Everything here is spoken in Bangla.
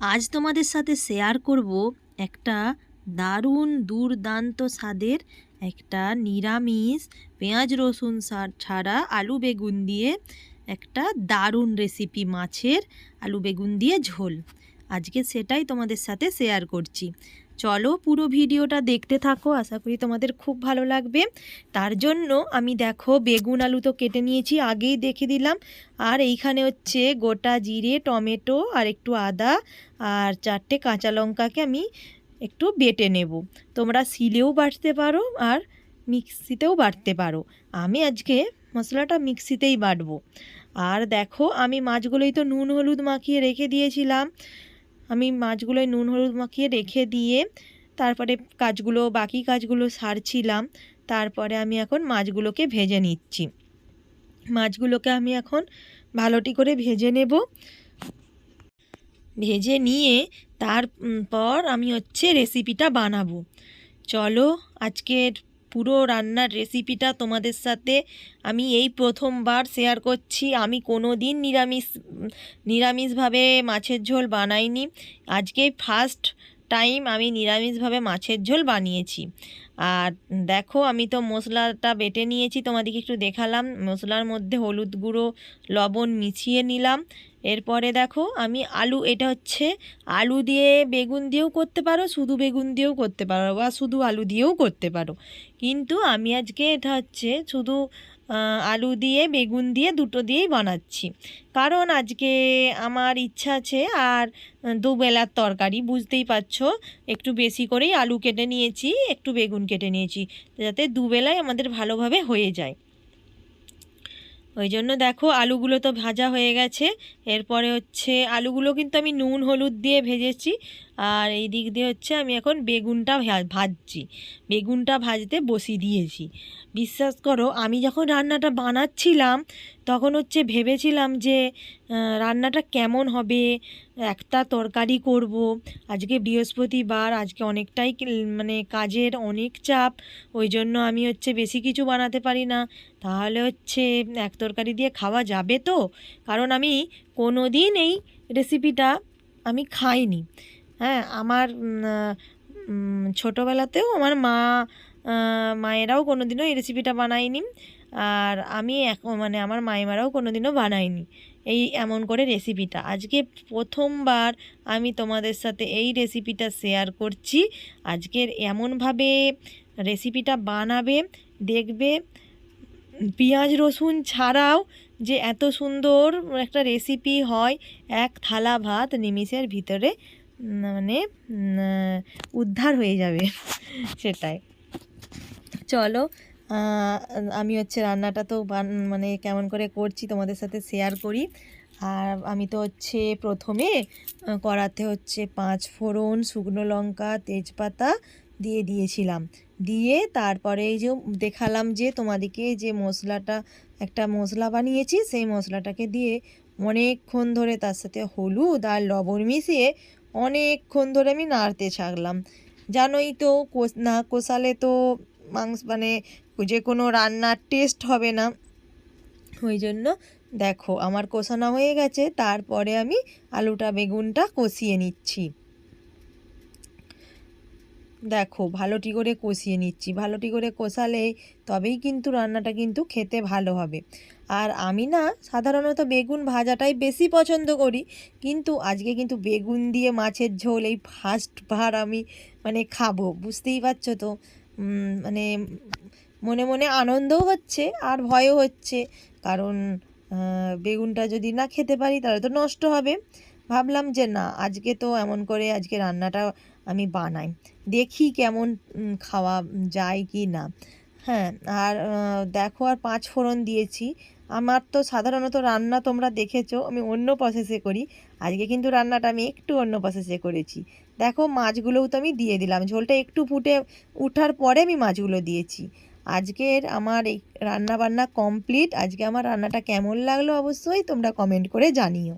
আজ তোমাদের সাথে শেয়ার করব একটা দারুণ দুর্দান্ত স্বাদের একটা নিরামিষ পেঁয়াজ রসুন ছাড়া আলু বেগুন দিয়ে একটা দারুণ রেসিপি মাছের আলু বেগুন দিয়ে ঝোল। আজকে সেটাই তোমাদের সাথে শেয়ার করছি। চলো পুরো ভিডিওটা দেখতে থাকো, আশা করি তোমাদের খুব ভালো লাগবে। তার জন্য আমি দেখো বেগুন আলু তো কেটে নিয়েছি, আগেই দেখে দিলাম। আর এইখানে হচ্ছে গোটা জিরে, টমেটো আর একটু আদা আর চারটে কাঁচা লঙ্কাকে আমি একটু বেটে নেব। তোমরা শিলেও বাটতে পারো আর মিক্সিতেও বাটতে পারো। আমি আজকে মশলাটা মিক্সিতেই বাটবো। আর দেখো আমি মাছগুলোই তো নুন, হলুদ মাখিয়ে রেখে দিয়েছিলাম। আমি মাছগুলোয় নুন, হলুদ মাখিয়ে রেখে দিয়ে তারপরে কাজগুলো, বাকি কাজগুলো সারছিলাম। তারপরে আমি এখন মাছগুলোকে ভেজে নিচ্ছি। মাছগুলোকে আমি এখন ভালোটি করে ভেজে নেব। ভেজে নিয়ে তারপর আমি হচ্ছে রেসিপিটা বানাবো। চলো আজকের পুরো রান্নার রেসিপিটা তোমাদের সাথে আমি এই প্রথমবার শেয়ার করছি। আমি কোনো দিন নিরামিষ, নিরামিষভাবে মাছের ঝোল বানাইনি। আজকে ফার্স্ট টাইম আমি নিরামিষভাবে মাছের ঝোল বানিয়েছি। আর দেখো, আমি তো মশলাটা বেটে নিয়েছি, তোমাদেরকে একটু দেখালাম। মশলার মধ্যে হলুদ গুঁড়ো, লবণ মিশিয়ে নিলাম। এরপরে দেখো আমি আলু, এটা হচ্ছে আলু দিয়ে বেগুন দিয়েও করতে পারো, শুধু বেগুন দিয়েও করতে পারো বা শুধু আলু দিয়েও করতে পারো। কিন্তু আমি আজকে এটা হচ্ছে শুধু আলু দিয়ে, বেগুন দিয়ে দুটো দিয়েই বানাচ্ছি। কারণ আজকে আমার ইচ্ছা আছে আর দুবেলার তরকারি, বুঝতেই পারছ? একটু বেশি করেই আলু কেটে নিয়েছি, একটু বেগুন কেটে নিয়েছি, যাতে দুবেলায় আমাদের ভালোভাবে হয়ে যায়। ওই জন্য দেখো আলুগুলো তো ভাজা হয়ে গেছে। এরপরে হচ্ছে আলুগুলো কিন্তু আমি নুন, হলুদ দিয়ে ভেজেছি। আর এই দিক দিয়ে হচ্ছে আমি এখন বেগুনটা ভাজছি। বেগুনটা ভাজতে বসিয়ে দিয়েছি। বিশ্বাস করো, আমি যখন রান্নাটা বানাচ্ছিলাম, তখন হচ্ছে ভেবেছিলাম যে রান্নাটা কেমন হবে, একটা তরকারি করব। আজকে বৃহস্পতিবার, আজকে অনেকটাই মানে কাজের অনেক চাপ, ওই জন্য আমি হচ্ছে বেশি কিছু বানাতে পারি না। তাহলে হচ্ছে এক তরকারি দিয়ে খাওয়া যাবে তো? কারণ আমি কোনো দিন এই রেসিপিটা আমি খাইনি। হ্যাঁ আমার ছোটোবেলাতেও আমার মা মায়েরাও কোনো দিনও এই রেসিপিটা বানায়নি। আর আমি এখন মানে আমার মায়েমারাও কোনো দিনও বানায়নি এই এমন করে রেসিপিটা আজকে প্রথমবার আমি তোমাদের সাথে এই রেসিপিটা শেয়ার করছি। আজকের এমনভাবে রেসিপিটা বানাবে, দেখবে, পেঁয়াজ, রসুন ছাড়াও যে এত সুন্দর একটা রেসিপি হয়, এক থালা ভাত নিমিষের ভিতরে মানে উদ্ধার হয়ে যাবে, সেটাই। চলো আমি হচ্ছে রান্নাটা তো মানে কেমন করে করছি তোমাদের সাথে শেয়ার করি। আর আমি তো হচ্ছে প্রথমে কড়াতে হচ্ছে পাঁচ ফোড়ন, শুকনো লঙ্কা, তেজপাতা দিয়ে দিয়েছিলাম। দিয়ে তারপরে এই যে দেখালাম যে তোমাদেরকে যে মশলাটা, একটা মশলা বানিয়েছি, সেই মশলাটাকে দিয়ে অনেকক্ষণ ধরে তার সাথে হলুদ আর লবণ মিশিয়ে অনেকক্ষণ ধরে আমি নাড়তে থাকলাম। জানোই তো না কষালে তো মাংস মানে যে কোনো রান্নার টেস্ট হবে না। ওই জন্য দেখো, আমার কষানো হয়ে গেছে, তারপরে আমি আলুটা, বেগুনটা কষিয়ে নিচ্ছি। দেখো, ভালোটি করে কষিয়ে নিচ্ছি। ভালোটি করে কষালে তবেই কিন্তু রান্নাটা কিন্তু খেতে ভালো হবে। আর আমি না সাধারণত বেগুন ভাজাটাই বেশি পছন্দ করি, কিন্তু আজকে কিন্তু বেগুন দিয়ে মাছের ঝোল, এই ফার্স্টবার আমি মানে খাব, বুঝতেই পারছ তো? মানে মনে মনে আনন্দও হচ্ছে আর ভয়ও হচ্ছে। কারণ বেগুনটা যদি না খেতে পারি তাহলে তো নষ্ট হবে। ভাবলাম যে না, আজকে তো এমন করে আজকে রান্নাটা আমি বানাই। দেখি কেমন খাওয়া যায় কি না। হ্যাঁ আর দেখো আর পাঁচ ফোড়ন দিয়েছি। আমার তো সাধারণত রান্না তোমরা দেখেছ, আমি অন্য প্রসেসে করি। আজকে কিন্তু রান্নাটা আমি একটু অন্য প্রসেসে করেছি। দেখো, মাছগুলোও তো আমি দিয়ে দিলাম। ঝোলটা একটু ফুটে ওঠার পরে আমি মাছগুলো দিয়েছি। আজকের আমার এই রান্না বান্না কমপ্লিট আজকে আমার রান্নাটা কেমন লাগল অবশ্যই তোমরা কমেন্ট করে জানিও।